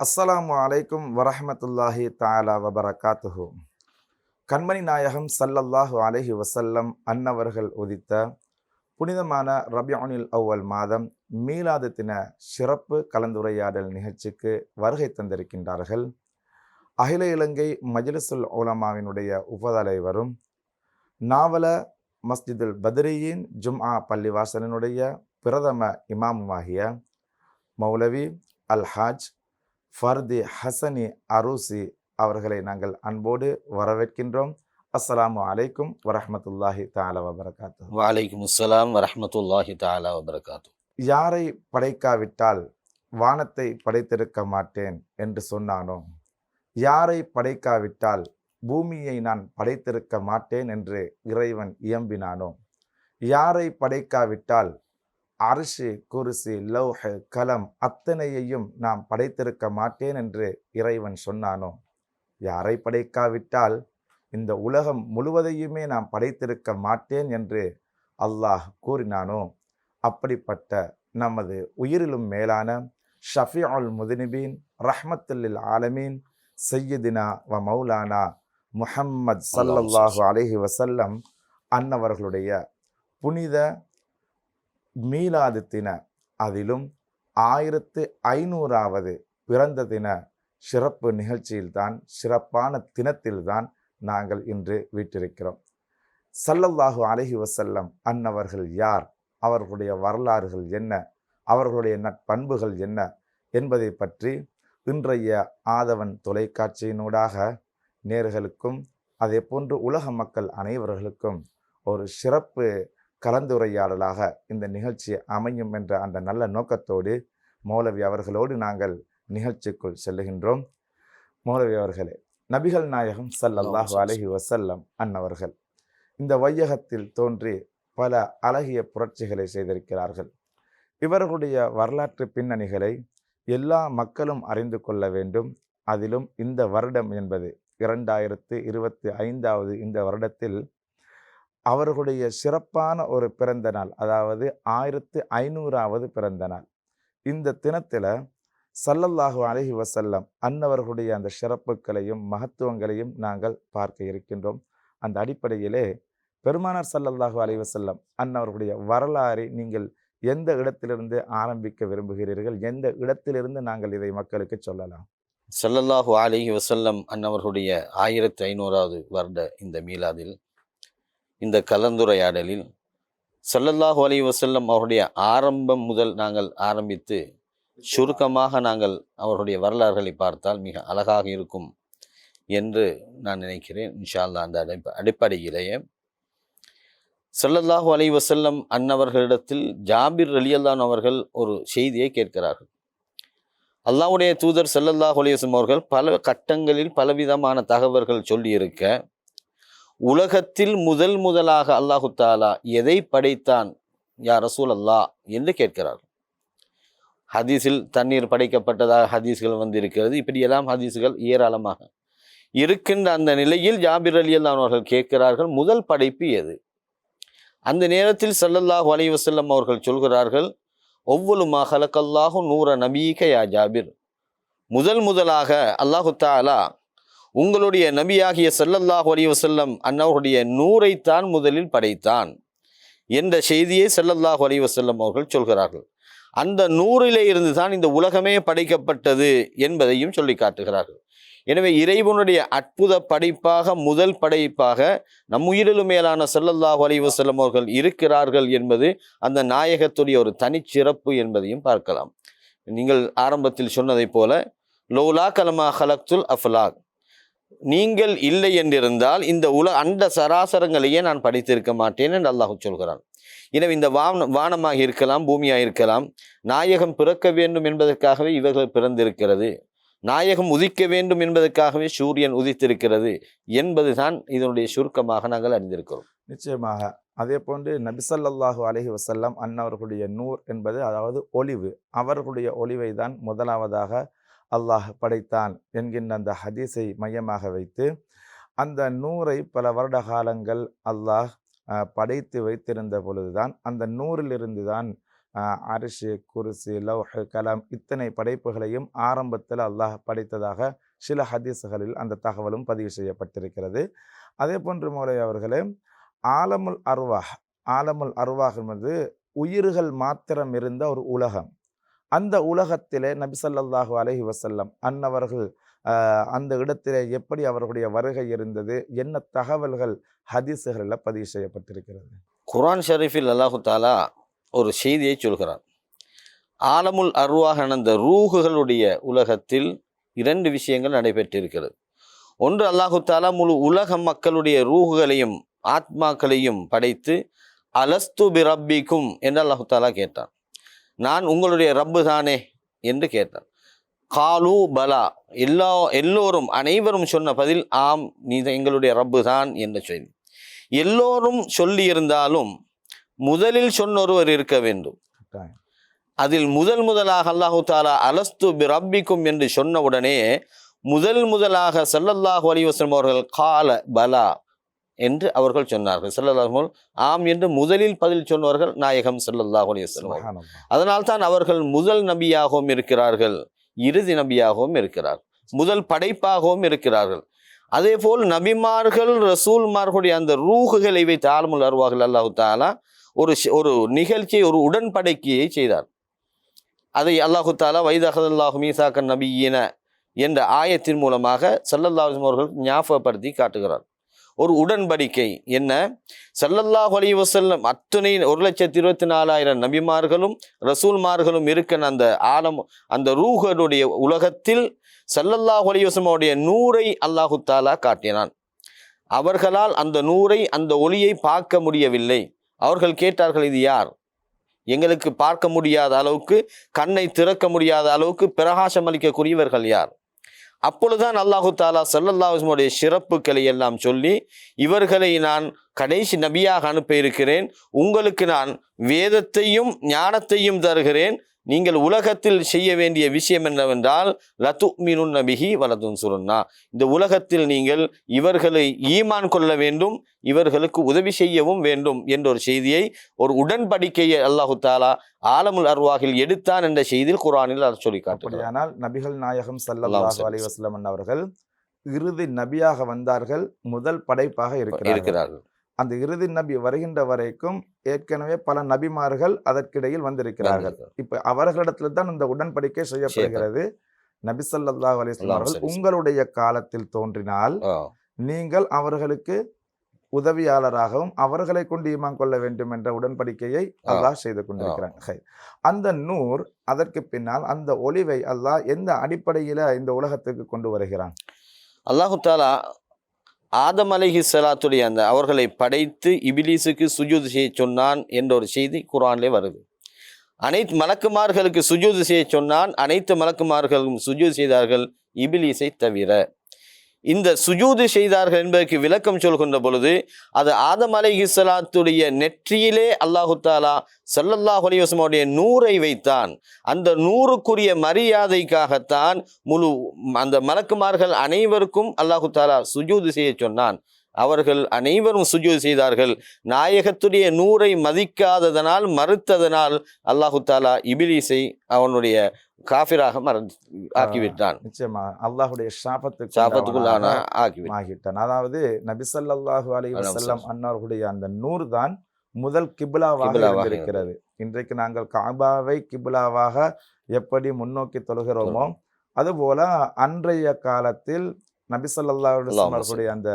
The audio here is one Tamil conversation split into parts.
அஸ்ஸலாமு அலைக்கும் வரஹமத்துல்லாஹி தாலா வபரகாத்துஹு. கண்மணி நாயகம் சல்லல்லாஹு அலைஹி வசல்லம் அன்னவர்கள் உதித்த புனிதமான ரபியானில் அவ்வல் மாதம் மீலாது தின சிறப்பு கலந்துரையாடல் நிகழ்ச்சிக்கு வருகை தந்திருக்கின்றார்கள். அகில இலங்கை மஜ்லிஸுல் உலமாவினுடைய உபதலைவரும் நாவல மஸ்ஜிதுல் பத்ரியின் ஜும்ஆ பள்ளிவாசலினுடைய பிரதம இமாமுமாகிய மௌலவி அல்ஹாஜ் ஃபர்தி ஹசனி அரூசி அவர்களை நாங்கள் அன்போடு வரவேற்கின்றோம். அஸ்ஸலாமு அலைக்கும் வரஹ்மத்துல்லாஹி தஆலா வபரகாத்து வலைக்கும் அஸ்ஸலாம் வரஹ்மத்துல்லாஹி தஆலா வபரகாத்து யாரை படைக்காவிட்டால் வானத்தை படைத்திருக்க மாட்டேன் என்று சொன்னானோ? யாரை படைக்காவிட்டால் பூமியை நான் படைத்திருக்க மாட்டேன் என்று இறைவன் இயம்பினானோ? யாரை படைக்காவிட்டால் அரிசி குருசி லௌஹ கலம் அத்தனையையும் நாம் படைத்திருக்க மாட்டேன் என்று இறைவன் சொன்னானோ? யாரை படைக்காவிட்டால்? இந்த உலகம் முழுவதையுமே நாம் படைத்திருக்க மாட்டேன் என்று அல்லாஹ் கூறினானோ? அப்படிப்பட்ட நமது உயிரிலும் மேலான ஷஃபியுல் முதினிபீன் ரஹ்மத்துல்லில் ஆலமீன் சையதினா வ மௌலானா முஹம்மத் சல்லல்லாஹு அலைஹி வசல்லம் அன்னவர்களுடைய புனித மீலாது தின அதிலும் ஆயிரத்து ஐநூறாவது பிறந்த தின சிறப்பு நிகழ்ச்சியில்தான் சிறப்பான தினத்தில்தான் நாங்கள் இன்று வீட்டிருக்கிறோம் சல்லல்லாஹு அலஹி வசல்லம் அன்னவர்கள் யார்? அவர்களுடைய வரலாறுகள் என்ன? அவர்களுடைய நட்பண்புகள் என்ன? என்பதை பற்றி இன்றைய ஆதவன் தொலைக்காட்சியினூடாக நேர்களுக்கும் அதே போன்று உலக மக்கள் அனைவர்களுக்கும் ஒரு சிறப்பு கலந்துரையாடலாக இந்த நிகழ்ச்சி அமையும் என்ற அந்த நல்ல நோக்கத்தோடு மௌலவி அவர்களோடு நாங்கள் நிகழ்ச்சிக்குள் செல்லுகின்றோம். மௌலவி அவர்களே நபிகள் நாயகம் ஸல்லல்லாஹு அலைஹி வஸல்லம் அன்னவர்கள் இந்த வையகத்தில் தோன்றி பல அழகிய புரட்சிகளை செய்திருக்கிறார்கள். இவர்களுடைய வரலாற்று பின்னணிகளை எல்லா மக்களும் அறிந்து கொள்ள வேண்டும். அதிலும் இந்த வருடம் என்பது இரண்டாயிரத்து இருபத்தி ஐந்தாவது இந்த வருடத்தில் அவர்களுடைய சிறப்பான ஒரு பிறந்த நாள் அதாவது ஆயிரத்து ஐநூறாவது பிறந்த நாள். இந்த தினத்தில் சல்லல்லாஹு அலஹி வசல்லம் அன்னவர்களுடைய அந்த சிறப்புகளையும் மகத்துவங்களையும் நாங்கள் பார்க்க இருக்கின்றோம். அந்த அடிப்படையிலே பெருமானார் சல்லல்லாஹு அலி வசல்லம் அன்னவர்களுடைய வரலாறை நீங்கள் எந்த இடத்திலிருந்து ஆரம்பிக்க விரும்புகிறீர்கள்? எந்த இடத்திலிருந்து நாங்கள் இதை மக்களுக்கு சொல்லலாம்? சல்லல்லாஹு அலிஹி வசல்லம் அன்னவர்களுடைய ஆயிரத்தி ஐநூறாவது வருட இந்த மீலாதில் இந்த கலந்துரையாடலில் சல்லல்லாஹு அலி வசல்லம் அவருடைய ஆரம்பம் முதல் நாங்கள் ஆரம்பித்து சுருக்கமாக நாங்கள் அவருடைய வரலாறுகளை பார்த்தால் மிக அழகாக இருக்கும் என்று நான் நினைக்கிறேன். இன்ஷால்லா அந்த அடிப்ப அடிப்படையிலேயே சல்லல்லாஹு அலி வசல்லம் அன்னவர்களிடத்தில் ஜாபிர் அலியல்லான் அவர்கள் ஒரு செய்தியை கேட்கிறார்கள். அல்லாஹுடைய தூதர் செல்லல்லாஹ் அலிவசம் அவர்கள் பல கட்டங்களில் பலவிதமான தகவல்கள் சொல்லியிருக்க உலகத்தில் முதல் முதலாக அல்லாஹு தாலா எதை படைத்தான்? யா ரசூல் அல்லா என்று கேட்கிறார் ஹதீஸில் தண்ணீர் படைக்கப்பட்டதாக ஹதீஸ்கள் வந்திருக்கிறது. இப்படியெல்லாம் ஹதீஸ்கள் ஏராளமாக இருக்கின்ற அந்த நிலையில் ஜாபிர் அலி அவர்கள் கேட்கிறார்கள் முதல் படைப்பு எது? அந்த நேரத்தில் ஸல்லல்லாஹு அலைஹி அவர்கள் சொல்கிறார்கள் ஒவ்வொரு மஹலக்கல்லாஹு நூற நபீக யா ஜாபிர். முதல் முதலாக அல்லாஹு தாலா உங்களுடைய நபியாகிய செல்லல்லாஹ் அலைஹி வஸல்லம் அன்னவருடைய நூரைத்தான் முதலில் படைத்தான் என்ற செய்தியை செல்லல்லாஹ் அலைஹி வஸல்லம் அவர்கள் சொல்கிறார்கள். அந்த நூறிலே இருந்து தான் இந்த உலகமே படைக்கப்பட்டது என்பதையும் சொல்லி காட்டுகிறார்கள். எனவே இறைவனுடைய அற்புத படைப்பாக முதல் படைப்பாக நம் உயிரிலும் மேலான செல்லல்லாஹ் அலைஹி வஸல்லம் அவர்கள் இருக்கிறார்கள் என்பது அந்த நாயகத்துடைய ஒரு தனிச்சிறப்பு என்பதையும் பார்க்கலாம். நீங்கள் ஆரம்பத்தில் சொன்னதைப் போல லோலா கலமா ஹலக்துல் அஃலாக் நீங்கள் இல்லை என்றிருந்தால் இந்த உல அண்ட சராசரங்களையே நான் படித்திருக்க மாட்டேன் என்று அல்லாஹ் சொல்கிறான். எனவே இந்த வான வானமாக இருக்கலாம் பூமியாக இருக்கலாம் நாயகம் பிறக்க வேண்டும் என்பதற்காகவே இவர்கள் பிறந்திருக்கிறது. நாயகம் உதிக்க வேண்டும் என்பதற்காகவே சூரியன் உதித்திருக்கிறது என்பதுதான் இதனுடைய சுருக்கமாக நாங்கள் அறிந்திருக்கிறோம். நிச்சயமாக. அதே போன்று நபிசல்லாஹு அலஹி வசல்லாம் அன்னவர்களுடைய நூர் என்பது அதாவது ஒளிவு அவர்களுடைய ஒளிவை தான் முதலாவதாக அல்லாஹ் படைத்தான் என்கின்ற அந்த ஹதீஸை மையமாக வைத்து அந்த நூரை பல வருட காலங்கள் அல்லாஹ் படைத்து வைத்திருந்த பொழுதுதான் அந்த நூறிலிருந்து தான் அரிசி குருசி லௌஹ் கலாம் இத்தனை படைப்புகளையும் ஆரம்பத்தில் அல்லாஹ் படைத்ததாக சில ஹதீஸுகளில் அந்த தகவலும் பதிவு செய்யப்பட்டிருக்கிறது. அதே போன்று மூலை அவர்களே ஆலமுல் அர்வாஹ் ஆலமுல் அர்வாஹ் என்பது உயிர்கள் மாத்திரம் இருந்த ஒரு உலகம். அந்த உலகத்திலே நபி ஸல்லல்லாஹு அலைஹி அன்னவர்கள் அந்த இடத்திலே எப்படி அவர்களுடைய வருகை இருந்தது என்ன தகவல்கள் ஹதீஸுகளில் பதிவு செய்யப்பட்டிருக்கிறது? குரான் ஷரீஃபில் அல்லாஹு தாலா ஒரு செய்தியை சொல்கிறார் ஆலமுல் அருவாக அந்த ரூகுகளுடைய உலகத்தில் இரண்டு விஷயங்கள் நடைபெற்றிருக்கிறது. ஒன்று அல்லாஹு தாலா முழு உலக மக்களுடைய ரூகுகளையும் ஆத்மாக்களையும் படைத்து அலஸ்து பிரப்பிக்கும் என்று அல்லாஹு தாலா கேட்டான். நான் உங்களுடைய ரப்பு தானே என்று கேட்டான் காலு பலா. எல்லா எல்லோரும் அனைவரும் சொன்ன பதில் ஆம் நீ எங்களுடைய ரப்பு தான் என்று சொல்லி எல்லோரும் சொல்லியிருந்தாலும் முதலில் சொன்ன ஒருவர் இருக்க வேண்டும். அதில் முதல் முதலாக அல்லாஹு தாலா அலஸ்து பி ரப்பிக்கும் என்று சொன்ன உடனே முதல் முதலாக ஸல்லல்லாஹு அலைஹி வஸல்லம் அவர்கள் கால பலா. என்று அவர்கள் சொன்னார்கள் ஸல்லல்லாஹு அலைஹி ஆம் என்று முதலில் பதில் சொன்னவர்கள் நாயகம் ஸல்லல்லாஹு அலைஹி வஸல்லம் அவர்கள். சுப்ஹானல்லாஹ். அதனால்தான் அவர்கள் முதல் நபியாகவும் இருக்கிறார்கள் இறுதி நபியாகவும் இருக்கிறார் முதல் படைப்பாகவும் இருக்கிறார்கள் அதேபோல் நபிமார்கள் ரசூல்மார்களுடைய அந்த ரூகுகளை வைத்து ஆலமுல் அருவார்கள் அல்லாஹு தாலா ஒரு ஒரு நிகழ்ச்சியை ஒரு உடன்படிக்கையை செய்தார் அதை அல்லாஹு தாலா வைதஹல்லாஹு மீசாக்க நபியின என்ற ஆயத்தின் மூலமாக சல்லல்லாஹு அவர்கள் ஞாபகப்படுத்தி காட்டுகிறார் ஒரு உடன்படிக்கை. என்ன? செல்லல்லாஹ் அலி வசல்லம் அத்துணை ஒரு லட்சத்தி இருபத்தி நாலாயிரம் நபிமார்களும் ரசூல்மார்களும் இருக்க அந்த ஆலம் அந்த ரூஹனுடைய உலகத்தில் சல்லல்லாஹ் அலி வசமுடைய நூரை அல்லாஹு தாலா காட்டினான். அவர்களால் அந்த நூரை அந்த ஒளியை பார்க்க முடியவில்லை. அவர்கள் கேட்டார்கள் இது யார்? எங்களுக்கு பார்க்க முடியாத அளவுக்கு கண்ணை திறக்க முடியாத அளவுக்கு பிரகாசம் அளிக்கக்கூடியவர்கள் யார்? அப்பொழுதுதான் அல்லாஹு தாலா சல்லல்லாஹுடைய சிறப்புகளை எல்லாம் சொல்லி இவர்களை நான் கடைசி நபியாக அனுப்ப இருக்கிறேன். உங்களுக்கு நான் வேதத்தையும் ஞானத்தையும் தருகிறேன். நீங்கள் உலகத்தில் செய்ய வேண்டிய விஷயம் என்னவென்றால் லத்து மீனுன் நபிஹி வலதுன் சுருன்னா. இந்த உலகத்தில் நீங்கள் இவர்களை ஈமான் கொள்ள வேண்டும் இவர்களுக்கு உதவி செய்யவும் வேண்டும் என்ற ஒரு செய்தியை ஒரு உடன்படிக்கையை அல்லாஹு தாலா ஆலமுல் அர்வாகில் எடுத்தான் என்ற செய்தியில் குர்ஆனில் அதை சொல்லி காட்டுகிறார் நபிகள் நாயகம் சல்லல்லாஹு அலைஹி வஸல்லம் அவர்கள் இறுதி நபியாக வந்தார்கள் முதல் படைப்பாக இருக்கிறார்கள். அந்த இறுதி நபி வருகின்ற வரைக்கும் ஏற்கனவே பல நபிமார்கள் அதற்கிடையில் வந்திருக்கிறார்கள். இப்ப அவர்களிடத்துல தான் இந்த உடன்படிக்கை செய்யப்படுகிறது. நபி அல்லாஹ் அவர்கள். உங்களுடைய காலத்தில் தோன்றினால் நீங்கள் அவர்களுக்கு உதவியாளராகவும் அவர்களை கொண்டு ஈமான் கொள்ள வேண்டும் என்ற உடன்படிக்கையை. அல்லாஹ் செய்து கொண்டிருக்கிறான். ஹை. அந்த நூர் அதற்கு பின்னால் அந்த ஒளிவை அல்லாஹ் எந்த அடிப்படையில இந்த உலகத்துக்கு கொண்டு வருகிறான்? அல்லாஹு தாலா ஆதம் அலஹி சலாத்துடைய அந்த அவர்களை படைத்து இபிலீஸுக்கு சுஜூது செய்ய சொன்னான் என்ற ஒரு செய்தி குரான்லே வருது. அனைத்து மலக்குமார்களுக்கு சுஜூது செய்ய சொன்னான் அனைத்து மலக்குமார்களும் சுஜூது செய்தார்கள் இபிலீஸை தவிர. இந்த சுஜூது செய்தார்கள் என்பதற்கு விளக்கம் சொல்கின்ற பொழுது அது ஆதம் அலை இஸ்லாத்துடைய நெற்றியிலே அல்லாஹு தாலா சல்லல்லாஹ் அலிவசமுடைய நூரை வைத்தான். அந்த நூறுக்குரிய மரியாதைக்காகத்தான் முழு அந்த மலக்குமார்கள் அனைவருக்கும் அல்லாஹு தாலா சுஜூது செய்ய சொன்னான். அவர்கள் அனைவரும் சுஜூது செய்தார்கள். நாயகத்துடைய நூரை மதிக்காததனால் மறுத்ததனால் அல்லாஹு தாலா இபிலிசை அவனுடைய காஃபிராக மறந்து ஆக்கிவிட்டான். நிச்சயமா. அல்லாஹ்வுடைய சாபத்துக்கு சாபத்துக்குள்ளான ஆக்கிவிட்டான். ஆகிட்டான் அதாவது நபி ஸல்லல்லாஹு அலைஹி அலைஹி வஸல்லம். அன்னார்களுடைய அந்த நூர் தான் முதல் கிபிலாவாக இருந்திருக்கிறது. இன்றைக்கு நாங்கள் காபாவை கிபிலாவாக எப்படி முன்னோக்கி தொழுகிறோமோ அதுபோல அன்றைய காலத்தில் நபி ஸல்லல்லாஹு அலைஹி வஸல்லம் அல்லாஹும்ம அவர்களுடைய அந்த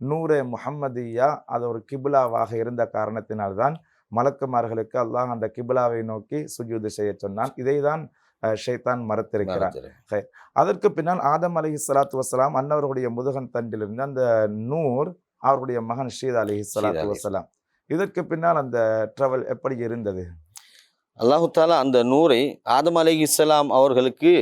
நூரே முஹம்மதியா அது ஒரு கிபிலாவாக இருந்த காரணத்தினால்தான் மலக்குமார்களுக்கு அல்லாஹ் அந்த கிபிலாவை நோக்கி சுஜூது செய்ய சொன்னான். இதைதான் அஹ், ஷைத்தான் மறுத்திருக்கிறான் மறந்துரு. அதற்கு பின்னால் ஆதம் அலைஹி ஸலாத்து வஸலாம் அன்னவர்களுடைய முதுகன் தண்டிலிருந்து அந்த நூர் அவர்களுடைய மகன் ஷீத் அலைஹி ஸலாத்து அலைஹி. வஸலாம் இதற்கு பின்னால் அந்த ட்ராவல் எப்படி இருந்தது? அல்லாஹு தாலா அந்த நூரை ஆதம் அலைஹி இஸ்லாம் அவர்களுக்கு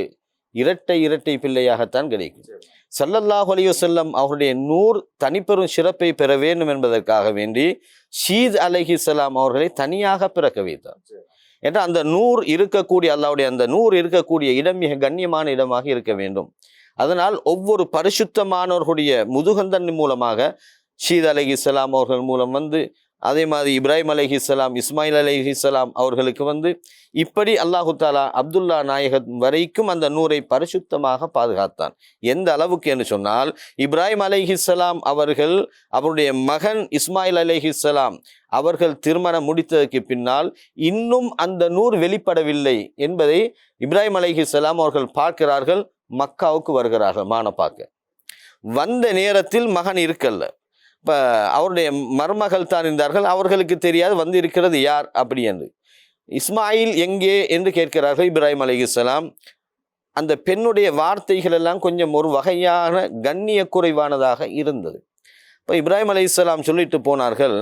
இரட்டை இரட்டை பிள்ளையாகத்தான் கிடைக்கும். ஸல்லல்லாஹு அலைஹி வஸல்லம் அவருடைய நூர் தனிப்பெரும் சிறப்பை பெற வேண்டும் என்பதற்காக வேண்டி ஷீத் அலைஹிஸ்ஸலாம் அவர்களை தனியாக பிறக்க வைத்தார். ஏன்னா அந்த நூறு இருக்கக்கூடிய அல்லாவுடைய அந்த நூறு இருக்கக்கூடிய இடம் மிக கண்ணியமான இடமாக இருக்க வேண்டும். அதனால் ஒவ்வொரு பரிசுத்தமானவர்களுடைய முதுகந்தன் மூலமாக ஷீத் அலைஹிஸ்ஸலாம் அவர்கள் மூலம் வந்து அதே மாதிரி இப்ராஹிம் அலைஹிஸ்ஸலாம் இஸ்மாயில் அலைஹிஸ்ஸலாம் அவர்களுக்கு வந்து இப்படி அல்லாஹு தாலா அப்துல்லா நாயகத் வரைக்கும் அந்த நூரை பரிசுத்தமாக பாதுகாத்தான். எந்த அளவுக்கு என்று சொன்னால் இப்ராஹிம் அலைஹிஸ்ஸலாம் அவர்கள் அவருடைய மகன் இஸ்மாயில் அலைஹிஸ்ஸலாம் அவர்கள் திருமணம் முடித்ததற்கு பின்னால் இன்னும் அந்த நூர் வெளிப்படவில்லை என்பதை இப்ராஹிம் அலைஹிஸ்ஸலாம் அவர்கள் பார்க்கிறார்கள் மக்காவுக்கு வருகிறார்கள் மான பார்க்க வந்த நேரத்தில் மகன் இருக்கல்ல. இப்போ அவருடைய மருமகள் தான் இருந்தார்கள். அவர்களுக்கு தெரியாது வந்து இருக்கிறது யார் அப்படி என்று. இஸ்மாயில் எங்கே என்று கேட்கிறார்கள் இப்ராஹிம் அலைஹிஸ்ஸலாம் அந்த பெண்ணுடைய வார்த்தைகள் எல்லாம் கொஞ்சம் ஒரு வகையான கண்ணிய குறைவானதாக இருந்தது. இப்போ இப்ராஹிம் அலைஹிஸ்ஸலாம் சொல்லிட்டு போனார்கள்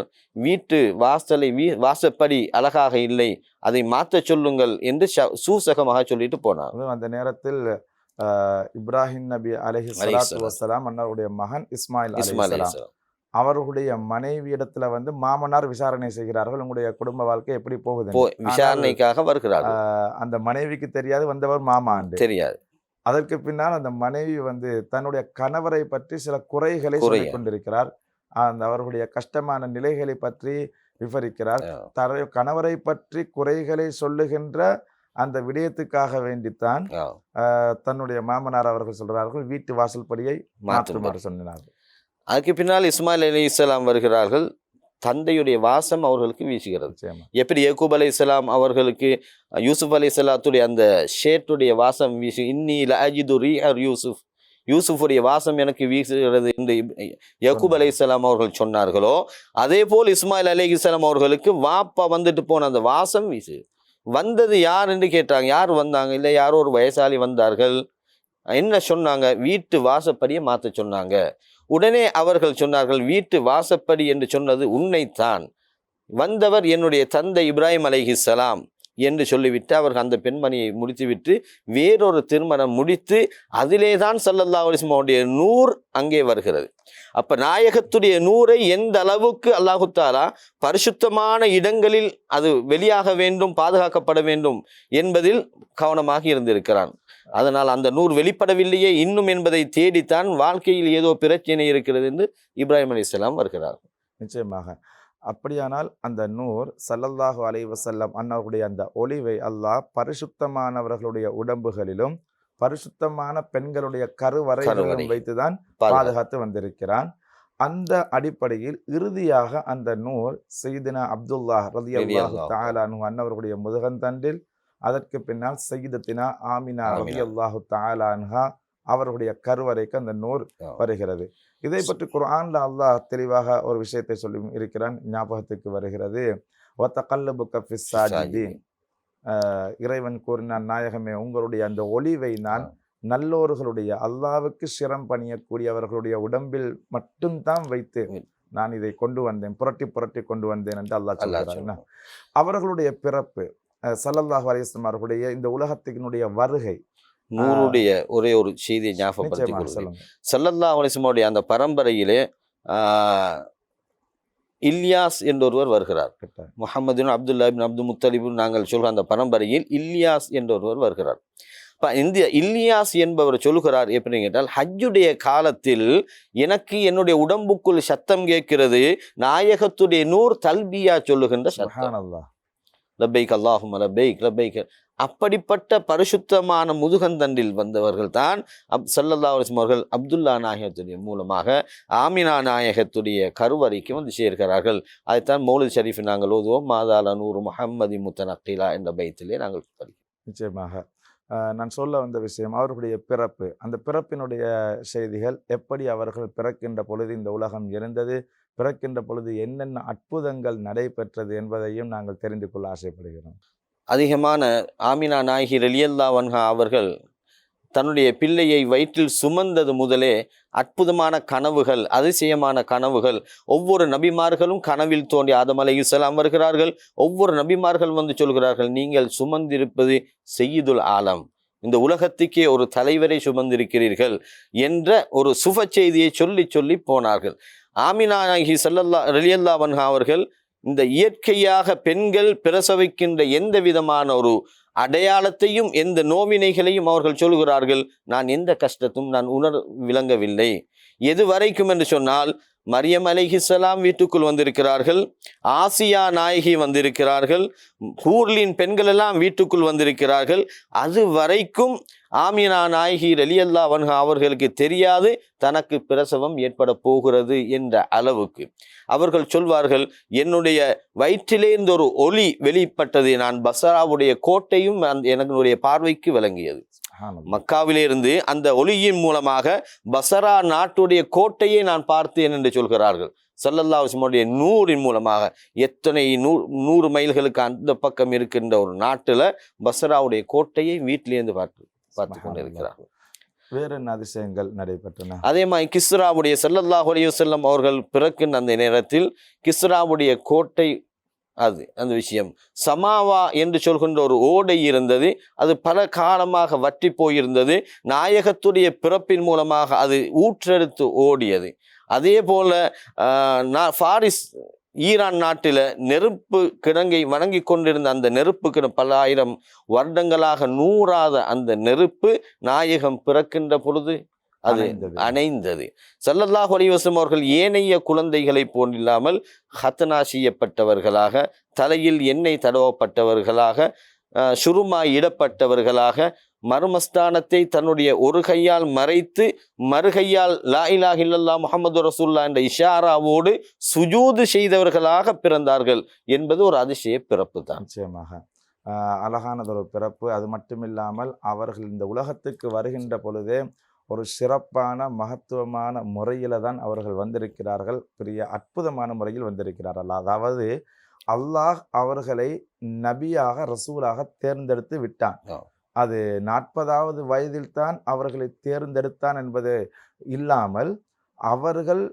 வீட்டு வாசலை வீ வாசப்படி அழகாக இல்லை அதை மாற்றச் சொல்லுங்கள் என்று சூசகமாக சொல்லிட்டு போனார். அந்த நேரத்தில் இப்ராஹிம் நபி அலைஹி. வஸ்ஸலாம் அன்னாருடைய மகன் இஸ்மாயில் இஸ்மாயில் அவர்களுடைய மனைவி இடத்துல வந்து மாமனார் விசாரணை செய்கிறார்கள். உங்களுடைய குடும்ப வாழ்க்கை எப்படி போகுது விசாரணைக்காக வருகிறார்கள். அந்த மனைவிக்கு தெரியாது வந்தவர் மாமாண்டு தெரியாது. அதற்கு பின்னால் அந்த மனைவி வந்து தன்னுடைய கணவரை பற்றி சில குறைகளை குறை. சொல்லிக் கொண்டிருக்கிறார். அந்த அவர்களுடைய கஷ்டமான நிலைகளை பற்றி விவரிக்கிறார். தர கணவரை பற்றி குறைகளை சொல்லுகின்ற அந்த விடயத்துக்காக வேண்டித்தான் தன்னுடைய மாமனார் அவர்கள் சொல்றார்கள் வீட்டு வாசல் படியை. மாற்றுமாறு சொன்னார்கள். அதுக்கு பின்னால் இஸ்மாயில் அலி இஸ்லாம் வருகிறார்கள். தந்தையுடைய வாசம் அவர்களுக்கு வீசுகிறது. எப்படி யக்கூப் அலை இஸ்லாம் அவர்களுக்கு யூசுப் அலை இஸ்லாத்துடைய அந்த ஷேட்டுடைய வாசம் வீசு இன்னி லஜிது ரீஹர் யூசுப் யூசுஃபுடைய வாசம் எனக்கு வீசுகிறது என்று யக்கூப் அலை இஸ்லாம் அவர்கள் சொன்னார்களோ அதே போல் இஸ்மாயில் அலி இஸ்லாம் அவர்களுக்கு வாப்பா வந்துட்டு போன அந்த வாசம் வீசு. வந்தது யார் என்று கேட்டாங்க. யார் வந்தாங்க? இல்லை யாரோ ஒரு வயசாளி வந்தார்கள். என்ன சொன்னாங்க? வீட்டு வாசப்படியை மாற்ற சொன்னாங்க. உடனே அவர்கள் சொன்னார்கள் வீட்டு வாசப்படி என்று சொன்னது உன்னைத்தான். வந்தவர் என்னுடைய தந்தை இப்ராஹிம் அலைஹிஸ்ஸலாம் என்று சொல்லிவிட்டு அவர்கள் அந்த பெண்மணியை முடித்துவிட்டு வேறொரு திருமணம் முடித்து அதிலே தான் சல்லல்லா அலிஸ்மாவுடைய நூர் அங்கே வருகிறது. அப்போ நாயகத்துடைய நூரை எந்த அளவுக்கு அல்லாஹு பரிசுத்தமான இடங்களில் அது வெளியாக வேண்டும் பாதுகாக்கப்பட வேண்டும் என்பதில் கவனமாக இருந்திருக்கிறான். அதனால் அந்த நூர் வெளிப்படவில்லையே இன்னும் என்பதை தேடித்தான் வாழ்க்கையில் ஏதோ பிரச்சனை இருக்கிறது என்று இப்ராஹிம் அலைஹிஸ்ஸலாம் வருகிறார் நிச்சயமாக அப்படியானால் அந்த நூர் ஸல்லல்லாஹு அலைஹி வஸல்லம் அன்னவருடைய அந்த ஒளிவை அல்லாஹ் பரிசுத்தமானவர்களுடைய உடம்புகளிலும் பரிசுத்தமான பெண்களுடைய கருவறைகளிலும் கருவறை. வைத்துதான். பாதுகாத்து வந்திருக்கிறான் அந்த அடிப்படையில் இறுதியாக அந்த நூர் செய்தினா அப்துல்லா ரலியல்லாஹு தஆலா அன்ஹு அன்னவர்களுடைய முதுகந்தண்டில் அதற்கு பின்னால் செய்தத்தினா ஆமினா. ரலியல்லாஹு தஆலா அன்ஹா அவர்களுடைய கருவறைக்கு அந்த நூர் ஆ. வருகிறது இதை பற்றி குர்ஆன்ல அல்லாஹ் தெளிவாக ஒரு விஷயத்தை சொல்லி இருக்கிறான் ஞாபகத்துக்கு வருகிறது இறைவன் கூறினான் நாயகமே உங்களுடைய அந்த ஒளிவை நான் நல்லோர்களுடைய அல்லாவுக்கு சிரம் பணியக்கூடியவர்களுடைய உடம்பில் மட்டும்தான் வைத்து. நான் இதை கொண்டு வந்தேன் புரட்டி புரட்டி கொண்டு வந்தேன் என்று அல்லாஹ் அல்லாஹ் சொல்கிறான். அவர்களுடைய பிறப்பு அலைஹி வஸல்லம் அவர்களுடைய இந்த உலகத்தினுடைய வருகை. நூறுடைய ஒரே ஒரு செய்தியை சொல்லுங்க சல்லல்லா அலிஸ்மாவுடைய அந்த பரம்பரையிலே இல்யாஸ் என்றொருவர் வருகிறார். முஹம்மதின் அப்துல்லா பின் அப்துல் முத்தலிபு நாங்கள் சொல்கிற அந்த பரம்பரையில் இல்யாஸ் என்றொருவர் வருகிறார். இப்போ இந்த இல்யாஸ் என்பவர் சொல்கிறார் எப்படி கேட்டால் ஹஜ்ஜுடைய காலத்தில் எனக்கு என்னுடைய உடம்புக்குள் சத்தம் கேட்கிறது நாயகத்துடைய நூர் தல்பியா சொல்லுகின்ற சத்தம். லப்பைக் அல்லாஹும் லப்பைக் லப்பைக். அப்படிப்பட்ட பரிசுத்தமான முதுகந்தண்டில் வந்தவர்கள் தான் அப் சல்லல்லா அலிஸ்லம் அவர்கள் அப்துல்லா நாயகத்துடைய மூலமாக ஆமினா நாயகத்துடைய கருவறைக்கு வந்து சேர்க்கிறார்கள். அதைத்தான் மௌலித் ஷரீஃப் நாங்கள் ஓதுவோம். மாதால நூறு முஹம்மதி முத்தனக்கிலா என்ற பயத்திலே நாங்கள் படிக்கிறோம். நிச்சயமாக. நான் சொல்ல வந்த விஷயம் அவர்களுடைய பிறப்பு. அந்த பிறப்பினுடைய செய்திகள் எப்படி அவர்கள் பிறக்கின்ற பொழுது இந்த உலகம் இருந்தது? பிறக்கின்ற பொழுது என்னென்ன அற்புதங்கள் நடைபெற்றது என்பதையும் நாங்கள் தெரிந்து கொள்ள ஆசைப்படுகிறோம். அதிகமான ஆமினா நாயகி ரலியல்லா வன்ஹா அவர்கள் தன்னுடைய பிள்ளையை வயிற்றில் சுமந்தது முதலே அற்புதமான கனவுகள் அதிசயமான கனவுகள். ஒவ்வொரு நபிமார்களும் கனவில் தோன்றி ஆதம் அலைஹிஸ்ஸலாம் வருகிறார்கள். ஒவ்வொரு நபிமார்கள் வந்து சொல்கிறார்கள் நீங்கள் சுமந்திருப்பது செய்யுதுல் ஆலம். இந்த உலகத்துக்கே ஒரு தலைவரை சுமந்திருக்கிறீர்கள் என்ற ஒரு சுப செய்தியை சொல்லி சொல்லி போனார்கள். ஆமினா நாயகி சல்லல்லா ரலியல்லா வன்ஹா அவர்கள் இந்த இயற்கையாக பெண்கள் பிரசவிக்கின்ற எந்த விதமான ஒரு அடையாளத்தையும் எந்த நோவினைகளையும் அவர்கள் சொல்கிறார்கள் நான் எந்த கஷ்டத்தும் நான் உணர் விளங்கவில்லை. எது வரைக்கும் என்று சொன்னால் மரியம் அலைஹிஸ்ஸலாம் வீட்டுக்குள் வந்திருக்கிறார்கள். ஆசியா நாயகி வந்திருக்கிறார்கள். ஹூர்லின் பெண்கள் எல்லாம் வீட்டுக்குள் வந்திருக்கிறார்கள். அது வரைக்கும் ஆமினா நாயகி ரலியல்லா வன்ஹா அவர்களுக்கு தெரியாது. தனக்கு பிரசவம் ஏற்பட போகிறது என்ற அளவுக்கு. அவர்கள் சொல்வார்கள் என்னுடைய வயிற்றிலேருந்து ஒரு ஒளி வெளிப்பட்டது நான் பசராவுடைய கோட்டையும் அந் என்னுடைய பார்வைக்கு விளங்கியது. சுப்ஹானல்லாஹ். மக்காவிலிருந்து அந்த ஒளியின் மூலமாக பசரா நாட்டுடைய கோட்டையை நான் பார்த்தேன் என்று சொல்கிறார்கள். சல்லல்லா வஸ்லமுடைய நூறின் மூலமாக எத்தனை நூ நூறு மைல்களுக்கு அந்த பக்கம் இருக்கின்ற ஒரு நாட்டுல பசராவுடைய கோட்டையை வீட்டிலேருந்து பார்த்து பார்த்து கொண்டிருக்கிறார்கள் வேற என்ன அதிசயங்கள் நடைபெற்றன? அதே மாதிரி கிஸ்ராவுடைய ஸல்லல்லாஹு அலைஹி வஸல்லம் அவர்கள் பிறக்கின்ற அந்த நேரத்தில் கிஸ்ராவுடைய கோட்டை அது அந்த விஷயம். சமாவா என்று சொல்கின்ற ஒரு ஓடை இருந்தது. அது பல காலமாக வற்றி போயிருந்தது. நாயகத்துடைய பிறப்பின் மூலமாக அது ஊற்றெடுத்து ஓடியது. அதே போல ஃபாரிஸ் ஈரான் நாட்டில் நெருப்பு கிடங்கை வணங்கி கொண்டிருந்த அந்த நெருப்பு கிட பல ஆயிரம் வருடங்களாக நூறாத அந்த நெருப்பு நாயகம் பிறக்கின்ற பொழுது அது அணைந்தது. சல்லல்லாஹு வஸல்லம் அவர்கள் ஏனைய குழந்தைகளைப் போன்றில்லாமல் ஹத்தனா செய்யப்பட்டவர்களாக தலையில் எண்ணெய் தடவப்பட்டவர்களாக அஹ், சுருமாய் இடப்பட்டவர்களாக மர்மஸ்தானத்தை தன்னுடைய ஒரு கையால் மறைத்து மறுகையால் லா இலாஹ இல்லல்லா முஹம்மது ரசூல்லா என்ற இஷாராவோடு சுஜூது செய்தவர்களாக பிறந்தார்கள் என்பது ஒரு அதிசய பிறப்பு தான். நிச்சயமாக. அழகானதொரு பிறப்பு. அது மட்டுமில்லாமல் அவர்கள் இந்த உலகத்துக்கு வருகின்ற பொழுதே ஒரு சிறப்பான மகத்துவமான முறையில தான் அவர்கள் வந்திருக்கிறார்கள். பெரிய அற்புதமான முறையில் வந்திருக்கிறார்கள் அதாவது அல்லாஹ் அவர்களை நபியாக ரசூலாக தேர்ந்தெடுத்து விட்டான். அது நாற்பதாவது வயதில் தான் அவர்களை தேர்ந்தெடுத்தான் என்பது இல்லாமல் அவர்கள்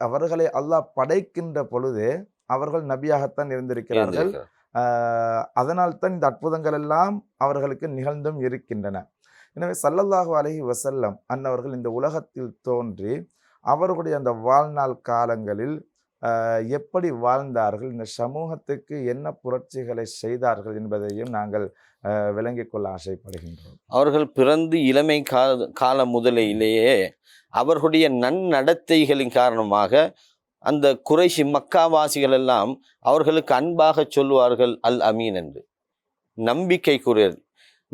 அவர்களை அல்லாஹ் படைக்கின்ற பொழுதே அவர்கள் நபியாகத்தான் இருந்திருக்கிறார்கள். இருந்திருக்கிறார். ஆஹ் அதனால்தான் இந்த அற்புதங்கள் எல்லாம் அவர்களுக்கு நிகழ்ந்தும் இருக்கின்றன. எனவே சல்லல்லாஹு அலஹி வசல்லம் அன்னவர்கள் இந்த உலகத்தில் தோன்றி அவர்களுடைய அந்த வாழ்நாள் காலங்களில் எப்படி வாழ்ந்தார்கள் இந்த சமூகத்துக்கு என்ன புரட்சிகளை செய்தார்கள் என்பதையும் நாங்கள் விளங்கிக் கொள்ள ஆசைப்படுகின்றோம். அவர்கள் பிறந்து இளமை கால காலம் முதலிலேயே அவர்களுடைய நன்னடத்தைகளின் காரணமாக அந்த குறைஷி மக்காவாசிகள் எல்லாம் அவர்களுக்கு அன்பாக சொல்லுவார்கள் அல் அமீன் என்று. நம்பிக்கைக்குரியது.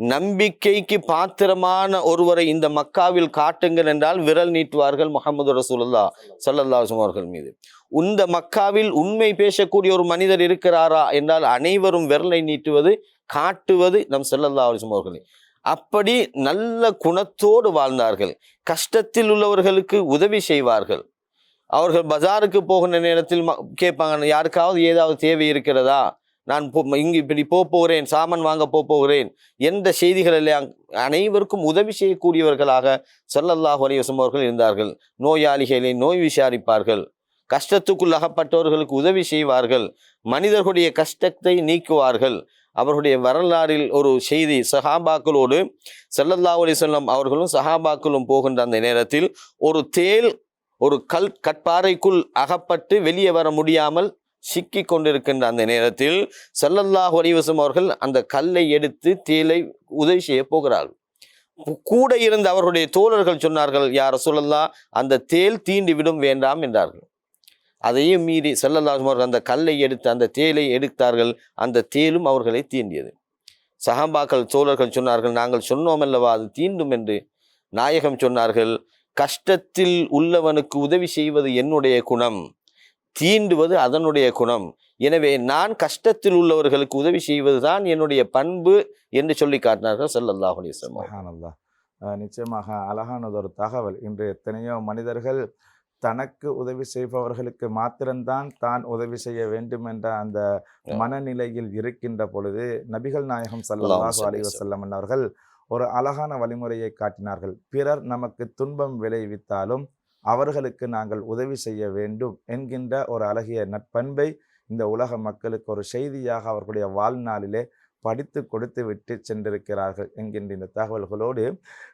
நம்பிக்கைக்கு பாத்திரமான ஒருவரை இந்த மக்காவில் காட்டுங்கள் என்றால் விரல் நீட்டுவார்கள் முகமது ரசூல்லா சல்லல்லாசும் அவர்கள் மீது. இந்த மக்காவில் உண்மை பேசக்கூடிய ஒரு மனிதர் இருக்கிறாரா என்றால் அனைவரும் விரலை நீட்டுவது காட்டுவது நம் ஸல்லல்லாஹு அலைஹி அவர்களே அப்படி நல்ல குணத்தோடு வாழ்ந்தார்கள். கஷ்டத்தில் உள்ளவர்களுக்கு உதவி செய்வார்கள். அவர்கள் பஜாருக்கு போகின்ற நேரத்தில் ம- கேட்பாங்க யாருக்காவது ஏதாவது தேவை இருக்கிறதா? நான் போ இங்கு இப்படி போக போகிறேன் சாமான் வாங்க போக போகிறேன் என்ற செய்திகள் எல்லாம் அனைவருக்கும் உதவி செய்யக்கூடியவர்களாக செல்லல்லாஹ் வலிவசம் அவர்கள் இருந்தார்கள். நோயாளிகளை நோய் விசாரிப்பார்கள். கஷ்டத்துக்குள் அகப்பட்டவர்களுக்கு உதவி செய்வார்கள். மனிதர்களுடைய கஷ்டத்தை நீக்குவார்கள். அவர்களுடைய வரலாறில் ஒரு செய்தி சஹாபாக்களோடு செல்லல்லா அலி சொல்லம் அவர்களும் சஹாபாக்களும் போகின்ற அந்த நேரத்தில் ஒரு தேல் ஒரு கல் கற்பாறைக்குள் அகப்பட்டு வெளியே வர முடியாமல் சிக்கி கொண்டிருக்கின்ற அந்த நேரத்தில் ஸல்லல்லாஹு அலைஹி அவர்கள் அந்த கல்லை எடுத்து தேலை உதவி செய்ய போகிறார்கள் கூட இருந்த அவர்களுடைய தோழர்கள் சொன்னார்கள் யார் சொல்லல்லா அந்த தேல் தீண்டி விடும் வேண்டாம் என்றார்கள். அதையும் மீறி ஸல்லல்லாஹு அவர்கள் அந்த கல்லை எடுத்து அந்த தேலை எடுத்தார்கள் அந்த தேலும் அவர்களை தீண்டியது. சஹாபாக்கள் தோழர்கள் சொன்னார்கள் நாங்கள் சொன்னோம் அல்லவா அது தீண்டும் என்று. நாயகம் சொன்னார்கள் கஷ்டத்தில் உள்ளவனுக்கு உதவி செய்வது என்னுடைய குணம். தீண்டுவது அதனுடைய குணம். எனவே நான் கஷ்டத்தில் உள்ளவர்களுக்கு உதவி செய்வதுதான் என்னுடைய பண்பு என்று சொல்லி காட்டினார்கள். சுப்ஹானல்லாஹ். அஹ் நிச்சயமாக அழகானதொரு தகவல். இன்று எத்தனையோ மனிதர்கள் தனக்கு உதவி செய்பவர்களுக்கு மாத்திரம்தான் தான் உதவி செய்ய வேண்டும் என்ற அந்த மனநிலையில் இருக்கின்ற பொழுது நபிகள் நாயகம் ஸல்லல்லாஹு அல்லாஹ் அலைஹி வஸல்லம் அவர்கள் ஒரு அழகான வழிமுறையை காட்டினார்கள். பிறர் நமக்கு துன்பம் விளைவித்தாலும் அவர்களுக்கு நாங்கள் உதவி செய்ய வேண்டும் என்கின்ற ஒரு அழகிய நட்பண்பை இந்த உலக மக்களுக்கு ஒரு செய்தியாக அவர்களுடைய வாழ்நாளிலே படித்து கொடுத்து விட்டு சென்றிருக்கிறார்கள் என்கின்ற இந்த தகவல்களோடு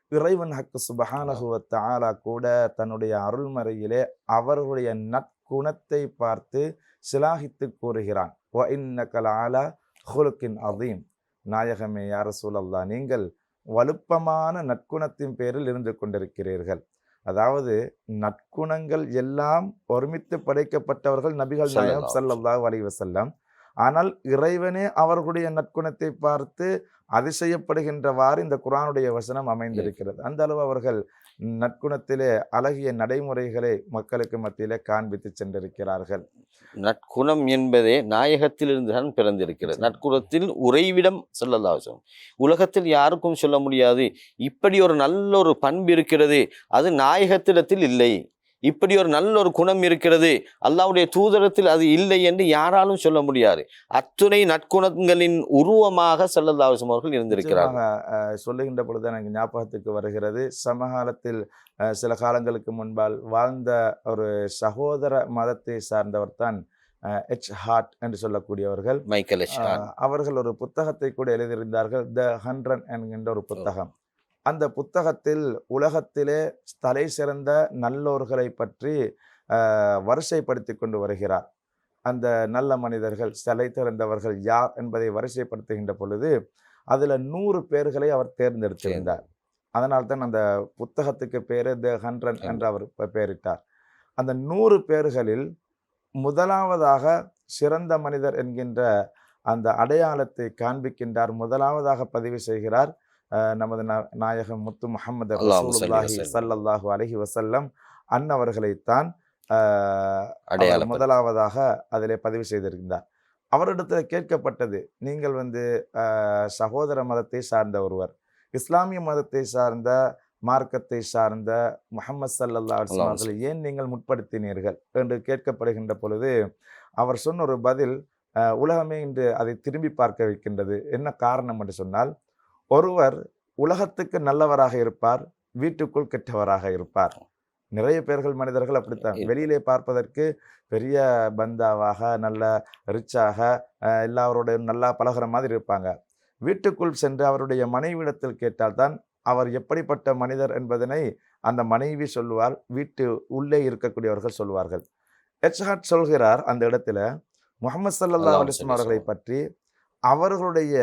இறைவன் ஹக்கு சுபஹானஹு ஆலா கூட தன்னுடைய அருள்மறையிலே அவர்களுடைய நற்குணத்தை பார்த்து சிலாகித்து கூறுகிறான். வ இன்னக ஆலா ஹுலுக்கின் அதீம் நாயகமே யார சூழல்லா நீங்கள் வலுப்பமான நற்குணத்தின் பேரில் இருந்து கொண்டிருக்கிறீர்கள். அதாவது நற்குணங்கள் எல்லாம் ஒருமித்து படைக்கப்பட்டவர்கள் நபிகள் நாயகம் ஸல்லல்லாஹு அலைஹி வஸல்லம். ஆனால் இறைவனே அவர்களுடைய நற்குணத்தை பார்த்து அதிசயப்படுகின்றவாறு இந்த குர்ஆனுடைய வசனம் அமைந்திருக்கிறது. அந்த அளவு அவர்கள் நற்குணத்திலே அழகிய நடைமுறைகளை மக்களுக்கு மத்தியிலே காண்பித்து சென்றிருக்கிறார்கள். நற்குணம் என்பதே நாயகத்திலிருந்து தான் பிறந்திருக்கிறது நற்குணத்தில் உறைவிடம் சொல்லலாம் உலகத்தில் யாருக்கும் சொல்ல முடியாது. இப்படி ஒரு நல்ல ஒரு பண்பு இருக்கிறது. அது நாயகத்திடத்தில் இல்லை. இப்படி ஒரு நல்ல ஒரு குணம் இருக்கிறது. அல்லாஹ்வுடைய தூதரத்தில் அது இல்லை என்று யாராலும் சொல்ல முடியாது. அத்துணை நற்குணங்களின் உருவமாக சல்லல்லாஹும் அவர்கள் அஹ், சொல்லுகின்ற பொழுது எனக்கு ஞாபகத்துக்கு வருகிறது. சமகாலத்தில் சில காலங்களுக்கு முன்பால் வாழ்ந்த ஒரு சகோதர மதத்தை சார்ந்தவர் தான் எச் ஹார்ட் என்று சொல்லக்கூடியவர்கள். மைக்கேல் அவர்கள் ஒரு புத்தகத்தை கூட எழுதியிருந்தார்கள் த ஹண்ட்ரன் என்கின்ற ஒரு புத்தகம். அந்த புத்தகத்தில் உலகத்திலே தலை சிறந்த நல்லோர்களை பற்றி வரிசைப்படுத்தி கொண்டு வருகிறார். அந்த நல்ல மனிதர்கள் தலை சிறந்தவர்கள் யார் என்பதை வரிசைப்படுத்துகின்ற பொழுது அதில் நூறு பேர்களை அவர் தேர்ந்தெடுத்திருந்தார். அதனால் தான் அந்த புத்தகத்துக்கு பேரு த ஹண்ட்ரன் என்று அவர் பெயரிட்டார். அந்த நூறு பேர்களில் முதலாவதாக சிறந்த மனிதர் என்கின்ற அந்த அடையாளத்தை காண்பிக்கின்றார் முதலாவதாக பதிவு செய்கிறார் நமது நா- நாயகம் முத்து முகமது ரசூலுல்லாஹி. ஸல்லல்லாஹு அலைஹி வஸல்லம் அன்னவர்களைத்தான் முதலாவதாக அதிலே பதிவு செய்திருந்தார் அவரிடத்தில் கேட்கப்பட்டது நீங்கள் வந்து சகோதர மதத்தை சார்ந்த ஒருவர் இஸ்லாமிய மதத்தை சார்ந்த மார்க்கத்தை சார்ந்த முஹம்மது சல்லல்லா அவர்களை ஏன் நீங்கள் முற்படுத்தினீர்கள்? என்று கேட்கப்படுகின்ற பொழுது அவர் சொன்ன ஒரு பதில் அஹ், உலகமே இன்று அதை திரும்பி பார்க்க வைக்கின்றது. என்ன காரணம் என்று சொன்னால் ஒருவர் உலகத்துக்கு நல்லவராக இருப்பார் வீட்டுக்குள் கெட்டவராக இருப்பார். நிறைய பேர்கள் மனிதர்கள் அப்படித்தான். வெளியிலே பார்ப்பதற்கு பெரிய பந்தாவாக நல்ல ரிச்சாக எல்லாரோட நல்லா பழகுற மாதிரி இருப்பாங்க. வீட்டுக்குள் சென்று அவருடைய மனைவியிடத்தில் கேட்டால்தான் அவர் எப்படிப்பட்ட மனிதர் என்பதனை அந்த மனைவி சொல்லுவார் வீட்டு உள்ளே இருக்கக்கூடியவர்கள் சொல்வார்கள் எச்ஹாட் சொல்கிறார் அந்த இடத்துல முகமது சல்லா அலிஸ்லாம் அவர்களை. பற்றி அவர்களுடைய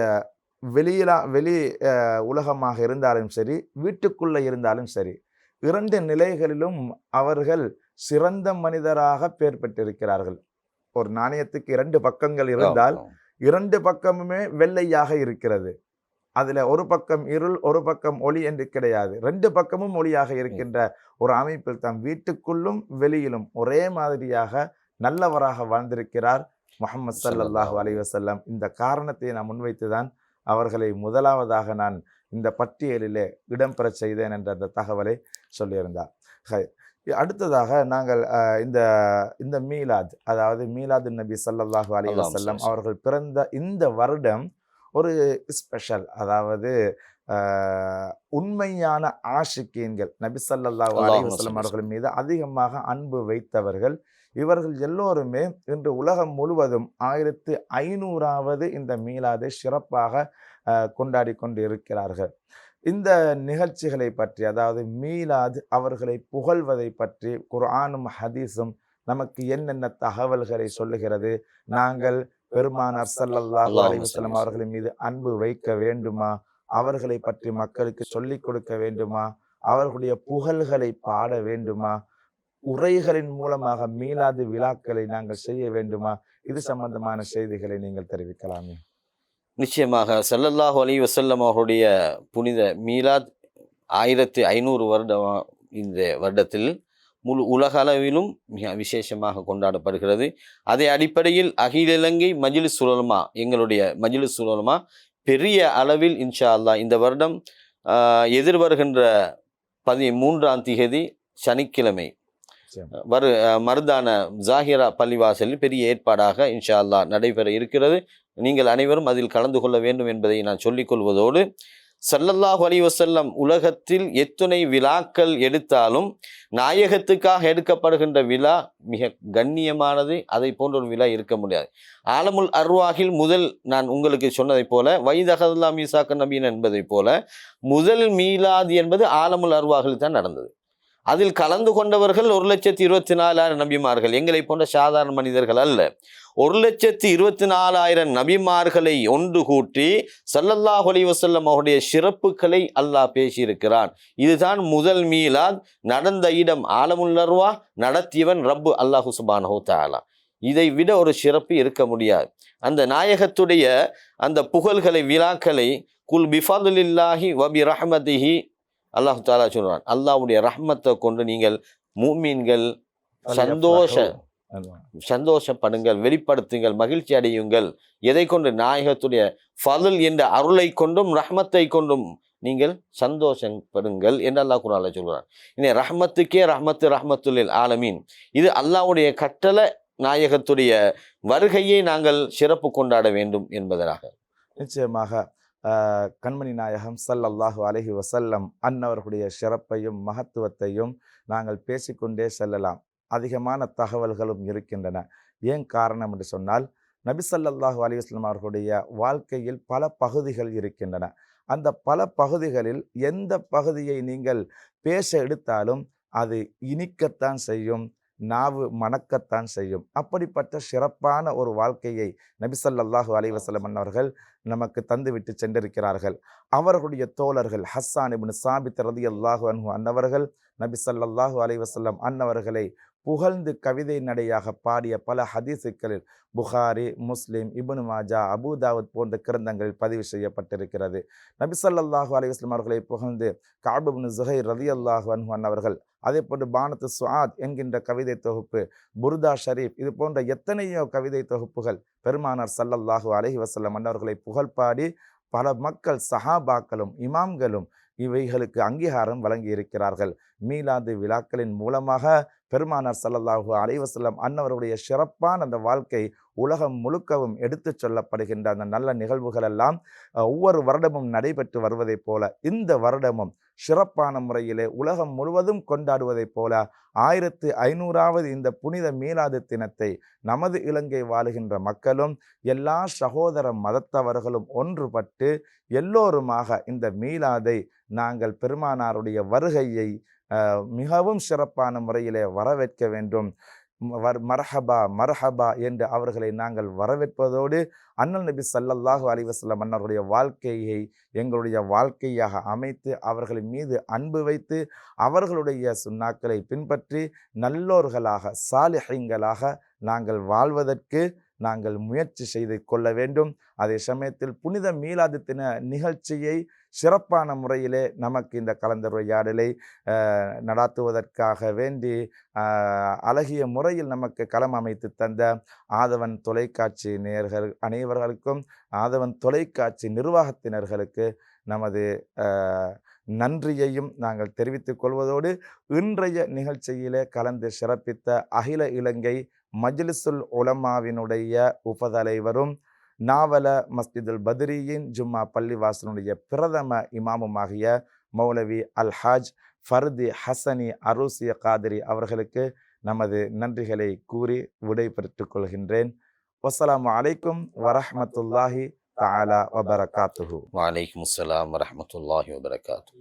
வெளியிலா வெளி உலகமாக இருந்தாலும் சரி வீட்டுக்குள்ள இருந்தாலும் சரி இரண்டு நிலைகளிலும் அவர்கள் சிறந்த மனிதராக பெயர் பெற்றிருக்கிறார்கள். ஒரு நாணயத்துக்கு இரண்டு பக்கங்கள் இருந்தால் இரண்டு பக்கமுமே வெள்ளையாக இருக்கிறது. அதுல ஒரு பக்கம் இருள் ஒரு பக்கம் ஒளி என்று கிடையாது. ரெண்டு பக்கமும் ஒளியாக இருக்கின்ற ஒரு அமைப்பில் தான் வீட்டுக்குள்ளும் வெளியிலும் ஒரே மாதிரியாக நல்லவராக வாழ்ந்திருக்கிறார் முகமது சல்லல்லாஹு அலைஹி வஸல்லம். இந்த காரணத்தை நான் முன்வைத்துதான் அவர்களை முதலாவதாக நான் இந்த பட்டியலிலே இடம்பெற செய்தேன் என்ற அந்த தகவலை சொல்லியிருந்தார். ஹை. அடுத்ததாக நாங்கள் இந்த இந்த மீலாத் அதாவது மீலாது நபி அல்லாஹ் வஸல்லம் சல்லல்லாஹு அவர்கள் பிறந்த இந்த வருடம் ஒரு ஸ்பெஷல் அதாவது உண்மையான ஆஷிக்கீன்கள் நபி அல்லாஹும்ம வஸல்லம் ஸல்லி அவர்கள் மீது அதிகமாக அன்பு வைத்தவர்கள் இவர்கள் எல்லோருமே இன்று உலகம் முழுவதும் ஆயிரத்து ஐநூறாவது இந்த மீலாதை சிறப்பாக கொண்டாடி கொண்டு இருக்கிறார்கள் இந்த நிகழ்ச்சிகளை பற்றி அதாவது மீலாத் அவர்களை புகழ்வதை பற்றி குர்ஆனும் ஹதீஸும் நமக்கு என்னென்ன தகவல்களை சொல்லுகிறது? நாங்கள் பெருமானார் ஸல்லல்லாஹு அலிவசலம் அவர்களின் மீது அன்பு வைக்க வேண்டுமா? அவர்களை பற்றி மக்களுக்கு சொல்லிக் கொடுக்க வேண்டுமா? அவர்களுடைய புகழ்களை பாட வேண்டுமா? உரைகளின் மூலமாக மீளாது விழாக்களை நாங்கள் செய்ய வேண்டுமா? இது சம்பந்தமான செய்திகளை நீங்கள் தெரிவிக்கலாமே. நிச்சயமாக ஸல்லல்லாஹு அலி வசல்லம் அவருடைய புனித மீலாத் ஆயிரத்தி ஐநூறு வருடம் இந்த வருடத்தில் முழு உலக அளவிலும் மிக விசேஷமாக கொண்டாடப்படுகிறது. அதே அடிப்படையில் அகில இலங்கை மஜ்லிஸ் சுலமா எங்களுடைய மஜ்லிஸ் சுலமா பெரிய அளவில் இன்ஷா அல்லா இந்த வருடம் எதிர்வருகின்ற பதி மூன்றாம் திகதி சனிக்கிழமை வரு மருதான ஜாகிரா பள்ளிவாசலில் பெரிய ஏற்பாடாக இன்ஷா அல்லாஹ் நடைபெற இருக்கிறது. நீங்கள் அனைவரும் அதில் கலந்து கொள்ள வேண்டும் என்பதை நான் சொல்லிக் கொள்வதோடு சல்லல்லாஹ் அலைஹி உலகத்தில் எத்துணை விழாக்கள் எடுத்தாலும் நாயகத்துக்காக எடுக்கப்படுகின்ற விழா மிக கண்ணியமானது. அதை போன்ற ஒரு விழா இருக்க முடியாது. ஆலமுல் அர்வாகில் முதல் நான் உங்களுக்கு சொன்னதைப் போல வைதகதுல்லா மீசாக்க நபீன் என்பதைப் போல முதல் மீலாது என்பது ஆலமுல் அர்வாகில் தான் நடந்தது. அதில் கலந்து கொண்டவர்கள் ஒரு லட்சத்தி இருபத்தி நாலாயிரம் நபிமார்கள். எங்களை போன்ற சாதாரண மனிதர்கள் அல்ல. ஒரு லட்சத்தி இருபத்தி நாலாயிரம் நபிமார்களை ஒன்று கூட்டி சல்லல்லாஹ் அலைஹி அவருடைய சிறப்புகளை அல்லாஹ் பேசியிருக்கிறான். இதுதான் முதல் மீலாத். நடந்த இடம் ஆலமுல்லர்வா நடத்தியவன் ரப்பு அல்லாஹு சுபானஹு தாலா இதை விட ஒரு சிறப்பு இருக்க முடியாது. அந்த நாயகத்துடைய அந்த புகழ்களை விழாக்களை குல் பிஃபதுலில்லாஹி வபி ரஹமதிஹி அல்லாஹு தாலா சொல்றான் அல்லாஹ்வுடைய ரஹ்மத்தை கொண்டு நீங்கள் மூமீன்கள் சந்தோஷ சந்தோஷப்படுங்கள் வெளிப்படுத்துங்கள் மகிழ்ச்சி அடையுங்கள். எதை கொண்டு? நாயகத்துடைய ஃபதுல் என்ற அருளை கொண்டும் ரஹ்மத்தை கொண்டும் நீங்கள் சந்தோஷப்படுங்கள் என்று அல்லாஹ் குரால சொல்கிறான் இனி ரஹ்மத்துக்கே ரஹ்மத்து ரஹ்மத்துல்லில் ஆலமீன். இது அல்லாஹ்வுடைய கட்டளை நாயகத்துடைய வருகையை நாங்கள் சிறப்பு கொண்டாட வேண்டும் என்பதனாக நிச்சயமாக. கண்மணி நாயகம் சல்லல்லாஹு அலஹி வசல்லம் அன்னவர்களுடைய சிறப்பையும் மகத்துவத்தையும் நாங்கள் பேசிக்கொண்டே செல்லலாம். அதிகமான தகவல்களும் இருக்கின்றன. ஏன் காரணம் என்று சொன்னால் நபிசல்லாஹு ஸல்லல்லாஹு அலைஹி அவர்களுடைய வாழ்க்கையில் பல பகுதிகள் இருக்கின்றன. அந்த பல பகுதிகளில் எந்த பகுதியை நீங்கள் பேச எடுத்தாலும் அது இனிக்கத்தான் செய்யும். நாவு மணக்கத்தான் செய்யும். அப்படிப்பட்ட சிறப்பான ஒரு வாழ்க்கையை நபி ஸல்லல்லாஹு அலைஹி வஸல்லம் அன்னவர்கள் நமக்கு தந்துவிட்டு சென்றிருக்கிறார்கள். அவர்களுடைய தோழர்கள் ஹஸ்ஸான் இப்னு சாபித் ரலியல்லாஹு அன்ஹு அன்னவர்கள் நபி ஸல்லல்லாஹு அலைஹி வஸல்லம் அன்னவர்களை புகழ்ந்து கவிதை நடையாக பாடிய பல ஹதீஸுக்களில் புகாரி முஸ்லீம் இபனு மாஜா அபூதாவுத் போன்ற கிரந்தங்களில் பதிவு செய்யப்பட்டிருக்கிறது. நபிசல்லாஹு ஸல்லல்லாஹு அவர்களை புகழ்ந்து காபுபின் ஜுஹை ரதி அல்லாஹு அன்ஹான் அவர்கள் அதே போன்று பானத்து சுஆத் என்கின்ற கவிதை தொகுப்பு புர்தா ஷரீப் இது போன்ற எத்தனையோ கவிதை தொகுப்புகள் பெருமானார் சல்லல்லாஹு அலஹி வசல்லம் அன்னவர்களை புகழ்பாடி பல மக்கள் சஹாபாக்களும் இமாம்களும் இவைகளுக்கு அங்கீகாரம் வழங்கி இருக்கிறார்கள் மீலாது விழாக்களின் மூலமாக பெருமானார் சல்லல்லாஹு அலைவசல்லம் அன்னவருடைய சிறப்பான அந்த வாழ்க்கை உலகம் முழுக்கவும் எடுத்துச் சொல்லப்படுகின்ற அந்த நல்ல நிகழ்வுகள் எல்லாம் ஒவ்வொரு வருடமும் நடைபெற்று வருவதைப் போல இந்த வருடமும் சிறப்பான முறையிலே உலகம் முழுவதும் கொண்டாடுவதைப் போல ஆயிரத்து ஐநூறாவது இந்த புனித மீலாது தினத்தை நமது இலங்கை வாழுகின்ற மக்களும் எல்லா சகோதர மதத்தவர்களும் ஒன்றுபட்டு எல்லோருமாக இந்த மீலாதை நாங்கள் பெருமானாருடைய வருகையை மிகவும் சிறப்பான முறையிலே வரவேற்க வேண்டும். மரஹபா மர்ஹபா என்று அவர்களை நாங்கள் வரவேற்பதோடு அண்ணல் நபி சல்லல்லாஹு அலிவசல்லம் அன்னருடைய வாழ்க்கையை எங்களுடைய வாழ்க்கையாக அமைத்து அவர்களின் மீது அன்பு வைத்து அவர்களுடைய சுண்ணாக்களை பின்பற்றி நல்லோர்களாக சாலிஹைங்களாக நாங்கள் வாழ்வதற்கு நாங்கள் முயற்சி செய்து கொள்ள வேண்டும். அதே சமயத்தில் புனித மீலாது தின நிகழ்ச்சியை சிறப்பான முறையிலே நமக்கு இந்த கலந்துரையாடலை நடாத்துவதற்காக வேண்டி அழகிய முறையில் நமக்கு களம் அமைத்து தந்த ஆதவன் தொலைக்காட்சி நேர்கள் அனைவர்களுக்கும் ஆதவன் தொலைக்காட்சி நிர்வாகத்தினர்களுக்கு நமது நன்றியையும் நாங்கள் தெரிவித்துக் கொள்வதோடு இன்றைய நிகழ்ச்சியிலே கலந்து சிறப்பித்த அகில இலங்கை மஜ்லிசுல் உலமாவினுடைய உபதலைவரும் நாவல மஸ்ஜிதுல் பத்ரியின் ஜும்மா பள்ளிவாசனுடைய பிரதம இமாமுமாகிய மௌலவி அல்ஹாஜ் ஃபர்தி ஹசனி அரூசிய காதிரி அவர்களுக்கு நமது நன்றிகளை கூறி விடை பெற்றுக் கொள்கின்றேன். வஸ்ஸலாமு அலைக்கும் வரஹ்மத்துல்லாஹி தாலா வபரகாத்துஹு. வலைக்கும் அஸ்லாம் வரமத்துல்லாஹி வபரகாத்து